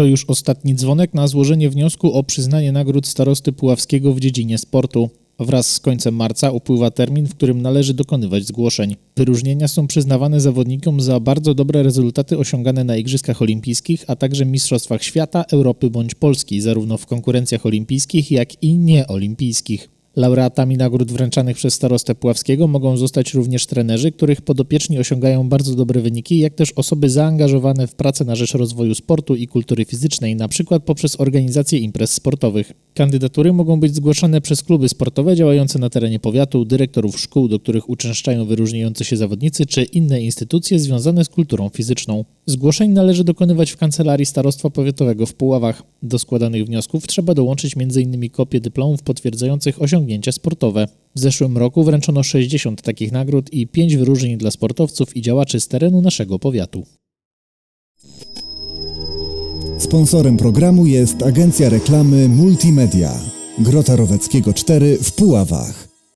To już ostatni dzwonek na złożenie wniosku o przyznanie nagród starosty Puławskiego w dziedzinie sportu. Wraz z końcem marca upływa termin, w którym należy dokonywać zgłoszeń. Wyróżnienia są przyznawane zawodnikom za bardzo dobre rezultaty osiągane na Igrzyskach Olimpijskich, a także Mistrzostwach Świata, Europy bądź Polski, zarówno w konkurencjach olimpijskich, jak i nieolimpijskich. Laureatami nagród wręczanych przez starostę Puławskiego mogą zostać również trenerzy, których podopieczni osiągają bardzo dobre wyniki, jak też osoby zaangażowane w pracę na rzecz rozwoju sportu i kultury fizycznej, na przykład poprzez organizację imprez sportowych. Kandydatury mogą być zgłaszane przez kluby sportowe działające na terenie powiatu, dyrektorów szkół, do których uczęszczają wyróżniający się zawodnicy, czy inne instytucje związane z kulturą fizyczną. Zgłoszeń należy dokonywać w Kancelarii Starostwa Powiatowego w Puławach. Do składanych wniosków trzeba dołączyć m.in. kopię dyplomów potwierdzających osiągnięcia sportowe. W zeszłym roku wręczono 60 takich nagród i 5 wyróżnień dla sportowców i działaczy z terenu naszego powiatu. Sponsorem programu jest agencja reklamy Multimedia. Grota Roweckiego 4 w Puławach.